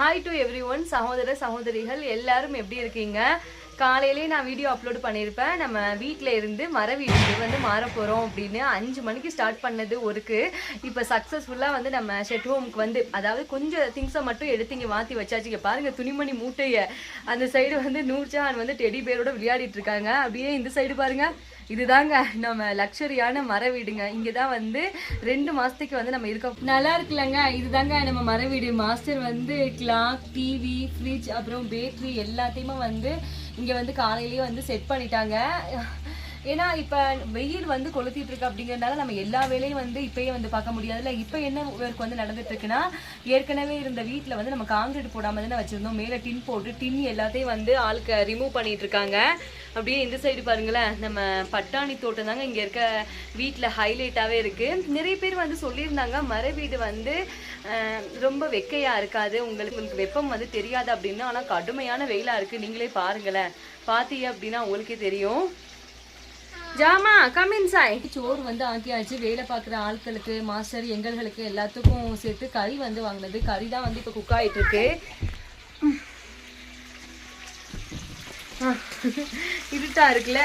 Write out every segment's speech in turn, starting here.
Hi to every one சகோதர சகோதரிகள் எல்லாரும் எப்படி இருக்கீங்க? காலையிலேயே நான் வீடியோ அப்லோட் பண்ணியிருப்பேன். நம்ம வீட்டில் இருந்து மர வீட்டுக்கு வந்து மாற போகிறோம் அப்படின்னு அஞ்சு மணிக்கு ஸ்டார்ட் பண்ணது ஒருக்கு. இப்போ சக்ஸஸ்ஃபுல்லாக வந்து நம்ம ஷெட் ஹோமுக்கு வந்து அதாவது கொஞ்சம் திங்ஸை மட்டும் எடுத்து இங்கே மாற்றி வச்சாச்சு பாருங்கள் பாருங்க துணிமணி மூட்டையை. அந்த சைடு வந்து நூர்ஜஹான் வந்து டெடி பேரோட விளையாடிட்டு இருக்காங்க. அப்படியே இந்த சைடு பாருங்க. இதுதாங்க நம்ம லக்ஸரியான மர வீடுங்க. இங்கே தான் வந்து ரெண்டு மாசத்துக்கு வந்து நம்ம இருக்கோம். நல்லா இருக்குல்லங்க. இதுதாங்க நம்ம மர வீடு. மாஸ்டர் வந்து கிளாக் டிவி ஃப்ரிட்ஜ் அப்புறம் பேக்கரி எல்லாத்தையுமே வந்து இங்கே வந்து காலையிலேயே வந்து செட் பண்ணிட்டாங்க. ஏன்னா இப்போ வெயில் வந்து கொளுத்திட்டு இருக்கு அப்படிங்கறதுனால நம்ம எல்லா வேலையும் வந்து இப்பயே வந்து பார்க்க முடியாதுல்ல. இப்போ என்ன ஒர்க் வந்து நடந்துட்டு இருக்குன்னா ஏற்கனவே இருந்த வீட்டில் வந்து நம்ம காங்கிரீட் போடாம தானே வச்சிருந்தோம். மேலே டின் போட்டு டின் எல்லாத்தையும் வந்து ஆளுக்கு ரிமூவ் பண்ணிட்டு இருக்காங்க. அப்படியே இந்த சைடு பாருங்களேன். நம்ம பட்டாணி தோட்டம் தாங்க இங்கே இருக்க வீட்டில் ஹைலைட்டாகவே இருக்குது நிறைய பேர் வந்து சொல்லியிருந்தாங்க மர வீடு வந்து ரொம்ப வெக்கையாக இருக்காது. உங்களுக்கு உங்களுக்கு வெப்பம் வந்து தெரியாது அப்படின்னு. ஆனால் கடுமையான வெயிலாக இருக்குது நீங்களே பாருங்களேன். பார்த்தீங்க அப்படின்னா உங்களுக்கே தெரியும். ஜாமா கம் இன்சைட் சோறு வந்து ஆக்கியாச்சு. வேலை பார்க்குற ஆட்களுக்கு மாஸ்டர் எங்களுக்கு எல்லாத்துக்கும் சேர்த்து கறி வந்து வாங்கினது. கறி தான் வந்து இப்போ குக் ஆகிட்டு இருக்கு. இருட்டா இருக்குல்ல?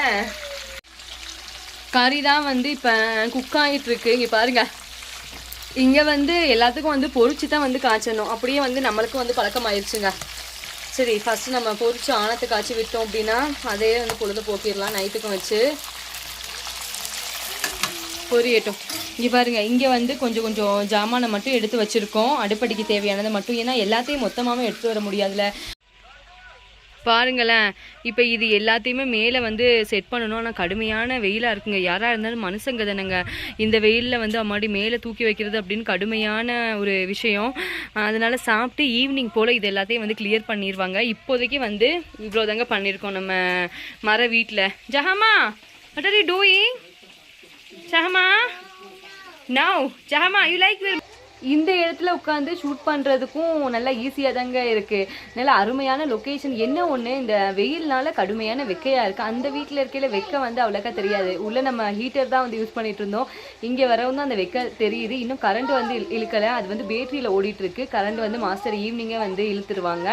கறி தான் வந்து இப்போ குக் ஆகிட்டு இருக்கு. இங்கே பாருங்க. இங்கே வந்து எல்லாத்துக்கும் வந்து பொறிச்சு தான் வந்து காய்ச்சணும். அப்படியே வந்து நம்மளுக்கும் வந்து பழக்கமாயிருச்சுங்க. சரி ஃபஸ்ட்டு நம்ம பொறிச்சு ஆணத்தை காய்ச்சி விட்டோம் அப்படின்னா அதே வந்து பொழுது போக்கிடலாம் நைட்டுக்கும் வச்சு. பொரியட்டும். இங்கே பாருங்க இங்கே வந்து கொஞ்சம் கொஞ்சம் ஜாமானை மட்டும் எடுத்து வச்சுருக்கோம். அடுப்படிக்கு தேவையானதை மட்டும். ஏன்னா எல்லாத்தையும் மொத்தமாகவும் எடுத்து வர முடியாதுல்ல. பாருங்களேன் இப்போ இது எல்லாத்தையுமே மேலே வந்து செட் பண்ணணும். ஆனால் கடுமையான வெயிலாக இருக்குங்க. யாராக இருந்தாலும் மனுஷங்க தானேங்க. இந்த வெயிலில் வந்து அம்மாடி மேலே தூக்கி வைக்கிறது அப்படின்னு கடுமையான ஒரு விஷயம். அதனால் சாப்பிட்டு ஈவினிங் போல் இது எல்லாத்தையும் வந்து கிளியர் பண்ணிடுவாங்க இப்போதைக்கு வந்து இவ்வளோதாங்க பண்ணியிருக்கோம் நம்ம மர வீட்டில் ஜஹாமா வாட் ஆர் யூ டூயிங் ஜஹமா? நவ் ஜஹமா யூ லைக் இந்த இடத்துல உட்காந்து ஷூட் பண்ணுறதுக்கும் நல்லா ஈஸியாக தாங்க இருக்குது நல்ல அருமையான லொக்கேஷன் என்ன ஒன்று இந்த வெயில்னால கடுமையான வெக்கையாக இருக்குது அந்த வீட்டில் இருக்கையில் வெக்க வந்து அவ்வளோக்கா தெரியாது. உள்ளே நம்ம ஹீட்டர் தான் வந்து யூஸ் பண்ணிகிட்டு இருந்தோம். இங்கே வரவும் தான் அந்த வெக்க தெரியுது. இன்னும் கரண்ட் வந்து இழுக்கலை. அது வந்து பேட்டரியில் ஓடிட்டுருக்கு கரண்ட் வந்து மாஸ்டர் ஈவினிங்கே வந்து இழுத்துருவாங்க.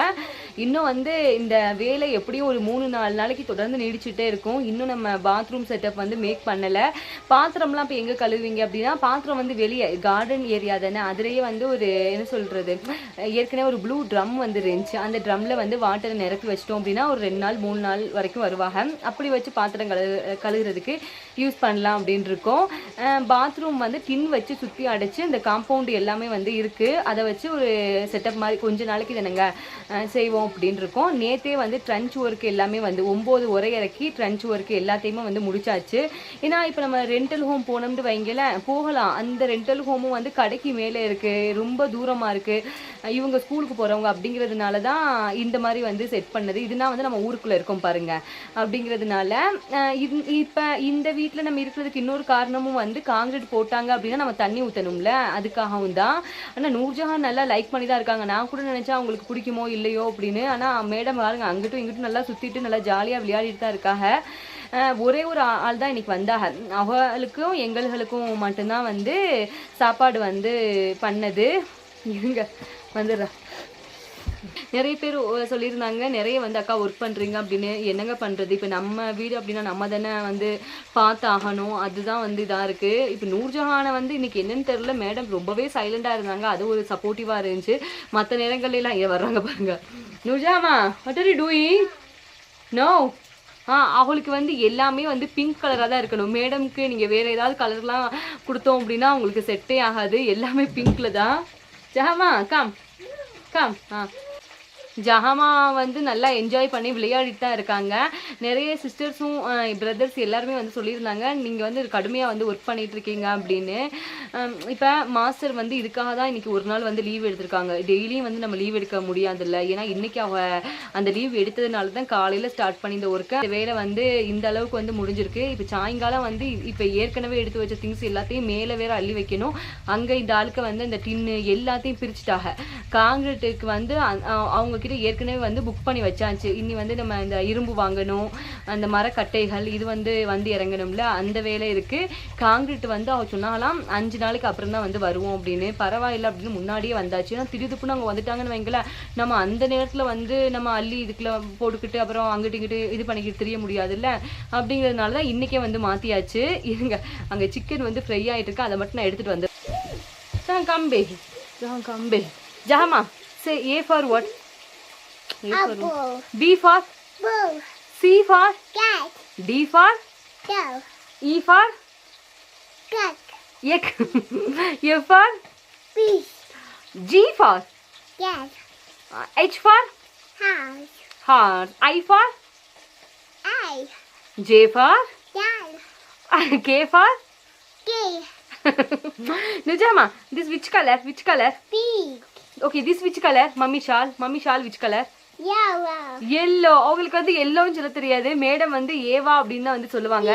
இன்னும் வந்து இந்த வேலை எப்படியும் ஒரு மூணு நாலு நாளைக்கு தொடர்ந்து நீடிச்சுட்டே இருக்கும். இன்னும் நம்ம பாத்ரூம் செட்டப் வந்து மேக் பண்ணலை. பாத்திரம்லாம் இப்போ எங்கே கழுவுவீங்க அப்படின்னா பாத்திரம் வந்து வெளியே கார்டன் ஏரியா தானே. அதுலேயே வந்து ஒரு என்ன சொல்கிறது ஏற்கனவே ஒரு ப்ளூ ட்ரம் வந்து இருந்துச்சு. அந்த ட்ரம்மில் வந்து வாட்டரை நிரப்பி வச்சிட்டோம் அப்படின்னா ஒரு ரெண்டு நாள் மூணு நாள் வரைக்கும் வருவாங்க. அப்படி வச்சு பாத்திரம் கழு கழுகுறதுக்கு யூஸ் பண்ணலாம் அப்படின்னு இருக்கோம். பாத்ரூம் வந்து டின் வச்சு சுற்றி அடைச்சு இந்த காம்பவுண்டு எல்லாமே வந்து இருக்குது அதை வச்சு ஒரு செட்டப் மாதிரி கொஞ்ச நாளைக்கு தானேங்க செய்வோம். செய்வோம் அப்படின்னு இருக்கோம். நேற்றே வந்து ட்ரன்ச் ஒர்க் எல்லாமே வந்து ஒம்பது உரை இறக்கி ட்ரன்ச் ஒர்க் எல்லாத்தையுமே வந்து முடிச்சாச்சு. ஏன்னா இப்போ நம்ம ரெண்டல் ஹோம் போனோம்னு வைங்களேன் போகலாம். அந்த ரெண்டல் ஹோமும் வந்து கடைக்கு மேலே இருக்குது ரொம்ப தூரமாக இருக்குது இவங்க ஸ்கூலுக்கு போகிறவங்க அப்படிங்கிறதுனால தான் இந்த மாதிரி வந்து செட் பண்ணது. இதுனா வந்து நம்ம ஊருக்குள்ளே இருக்கோம் பாருங்க. அப்படிங்கிறதுனால இப்போ இந்த வீட்டில் நம்ம இருக்கிறதுக்கு இன்னொரு காரணமும் வந்து காங்கிரீட் போட்டாங்க அப்படின்னா நம்ம தண்ணி ஊற்றணும்ல அதுக்காகவும் தான். ஆனால் நூர்ஜஹான் நல்லா லைக் பண்ணி தான் இருக்காங்க. நான் கூட நினச்சா அவங்களுக்கு பிடிக்குமோ இல்லையோ அப்படின்னு ஆனால் மேடம் பாருங்க அங்கிட்டும் இங்கிட்டும் நல்லா சுற்றிட்டு நல்லா ஜாலியாக விளையாடிட்டு தான் இருக்காங்க. ஒரே ஒரு ஆள் தான் இன்னைக்கு வந்தாங்க. அவளுக்கும் எங்களுக்கும் மட்டும்தான் வந்து சாப்பாடு வந்து பண்ணது. இருங்க வந்துடுறேன். நிறைய பேர் சொல்லியிருந்தாங்க நிறைய வந்து அக்கா ஒர்க் பண்ணுறீங்க அப்படின்னு. என்னங்க பண்ணுறது இப்போ நம்ம வீடு அப்படின்னா நம்ம தானே வந்து பார்த்து ஆகணும் அதுதான் வந்து இதாக இருக்குது இப்போ நூர்ஜஹானை வந்து இன்னைக்கு என்னென்னு தெரில மேடம் ரொம்பவே சைலண்டாக இருந்தாங்க. அது ஒரு சப்போர்ட்டிவாக இருந்துச்சு. மற்ற நேரங்கள்லாம் இங்கே வர்றாங்க பாருங்கள் நூர்ஜஹாமா what are you doing no ஆ அவளுக்கு வந்து எல்லாமே வந்து பிங்க் கலராக தான் இருக்கணும். மேடம்க்கு நீங்கள் வேறு ஏதாவது கலர்லாம் கொடுத்தோம் அப்படின்னா அவங்களுக்கு செட்டே ஆகாது. எல்லாமே பிங்க்கில் தான். ஜஹாமா கம் கம் ஆ. ஜஹாமா வந்து நல்லா என்ஜாய் பண்ணி விளையாடிட்டு தான் இருக்காங்க. நிறைய சிஸ்டர்ஸும் பிரதர்ஸ் எல்லாருமே வந்து சொல்லியிருந்தாங்க நீங்கள் வந்து கடுமையாக வந்து ஒர்க் பண்ணிட்டு இருக்கீங்க அப்படின்னு. இப்போ மாஸ்டர் வந்து இதுக்காக தான் இன்றைக்கி ஒரு நாள் வந்து லீவ் எடுத்திருக்காங்க. டெய்லியும் வந்து நம்ம லீவ் எடுக்க முடியாதுல்ல. ஏன்னா இன்றைக்கி அவ அந்த லீவ் எடுத்ததுனால தான் காலையில் ஸ்டார்ட் பண்ணி இந்த ஒர்க்கை வேலை வந்து இந்த அளவுக்கு வந்து முடிஞ்சிருக்கு. இப்போ சாயங்காலம் வந்து இப்போ ஏற்கனவே எடுத்து வச்ச திங்ஸ் எல்லாத்தையும் மேலே வேற அள்ளி வைக்கணும். அங்கே இந்த ஆளுக்கு வந்து இந்த டின்னு எல்லாத்தையும் பிரிச்சுட்டாங்க. காங்கிரீட்டுக்கு வந்து அவங்க நம்மக்கிட்ட ஏற்கனவே வந்து புக் பண்ணி வச்சாச்சு. இனி வந்து நம்ம இந்த இரும்பு வாங்கணும் அந்த மரக்கட்டைகள் இது வந்து வந்து இறங்கணும்ல அந்த வேலை இருக்குது காங்கிரீட் வந்து அவ சொன்னாலாம் அஞ்சு நாளைக்கு அப்புறம் தான் வந்து வருவோம் அப்படின்னு. பரவாயில்ல அப்படின்னு முன்னாடியே வந்தாச்சு. ஏன்னா திடீர்னு அவங்க வந்துட்டாங்கன்னு வைங்களேன் நம்ம அந்த நேரத்தில் வந்து நம்ம அள்ளி இதுக்குள்ள போட்டுக்கிட்டு அப்புறம் அங்கிட்டு இங்கிட்டு இது பண்ணிக்கிட்டு தெரிய முடியாதுல்ல? அப்படிங்கிறதுனால தான் இன்னைக்கே வந்து மாற்றியாச்சு இருங்க அங்கே சிக்கன் வந்து ஃப்ரை ஆகிட்டு இருக்கு. அதை மட்டும் நான் எடுத்துகிட்டு வந்து கம்பே. கம்பே. ஜாமா say A for what B for C for D for E for ये ये for G for H for हार I for J for K for निजामा this which colour which colour okay this which colour mummy shawl mummy shawl which colour yellow அவங்களுக்கு வந்து எல்லோன்னு சொல்ல தெரியாது. Madam வந்து ஏவா அப்படின்னு தான் வந்து சொல்லுவாங்க.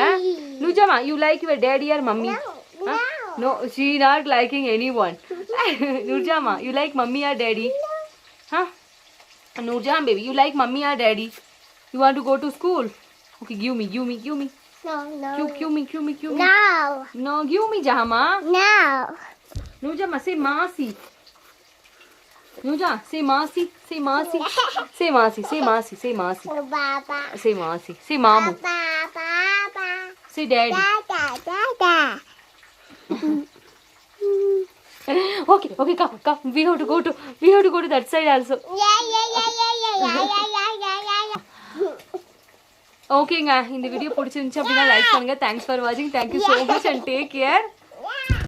நுஜாமா? You like your daddy are mummy No. No she not liking any one நுஜாமா? You like mummy are daddy ஹா நுஜாம் baby you like mummy are daddy you want to go to school okay give me give me give me No. No. Give give me give me give me No. No give me ஜாமா No. Say மாசி நுஜா சே மாசி சே மாசி சே மாசி சே மாசி சே மாசி Baba. சே மாசி சே மாமு Baba. Baba. Say daddy Da da da da. okay okay come come we have to go to we have to go to that side also Yeah yeah yeah yeah yeah yeah yeah yeah yeah yeah. ஓகேங்க இந்த video பிடிச்சிருந்துச்சு அப்படின்னா like பண்ணுங்க thanks for வாட்சிங் thank you so much and take care